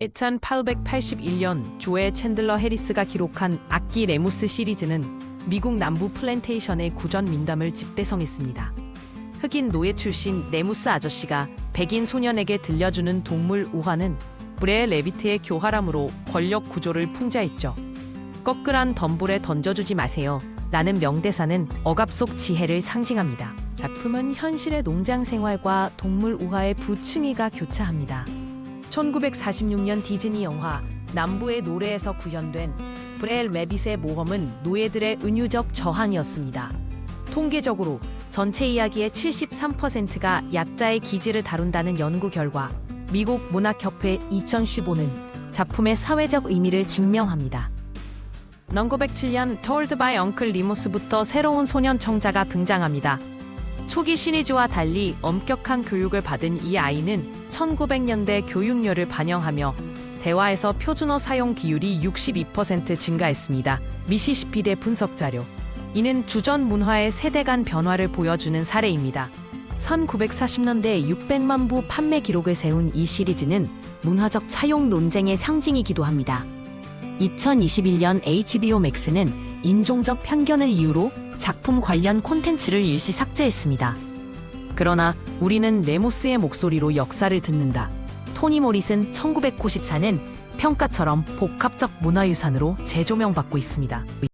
1881년 조에 챈들러 해리스가 기록한 악기 레무스 시리즈는 미국 남부 플랜테이션의 구전 민담을 집대성했습니다. 흑인 노예 출신 레무스 아저씨가 백인 소년에게 들려주는 동물 우화는 브레 레비트의 교활함으로 권력 구조를 풍자했죠. 꺼끌한 덤불에 던져주지 마세요. 라는 명대사는 억압 속 지혜를 상징합니다. 작품은 현실의 농장 생활과 동물 우화의 부층이가 교차합니다. 1946년 디즈니 영화 남부의 노래에서 구현된 브렐 레빗의 모험은 노예들의 은유적 저항이었습니다. 통계적으로 전체 이야기의 73%가 약자의 기질을 다룬다는 연구 결과 미국 문학협회 2015는 작품의 사회적 의미를 증명합니다. 1907년 Told by Uncle 리모스부터 새로운 소년 청자가 등장합니다. 초기 시리즈와 달리 엄격한 교육을 받은 이 아이는 1900년대 교육료를 반영하며 대화에서 표준어 사용 비율이 62% 증가했습니다. 미시시피대 분석 자료. 이는 주전 문화의 세대 간 변화를 보여주는 사례입니다. 1940년대 600만 부 판매 기록을 세운 이 시리즈는 문화적 차용 논쟁의 상징이기도 합니다. 2021년 HBO 맥스는 인종적 편견을 이유로 작품 관련 콘텐츠를 일시 삭제했습니다. 그러나 우리는 레모스의 목소리로 역사를 듣는다. 토니 모릿은 1994는 평가처럼 복합적 문화유산으로 재조명받고 있습니다.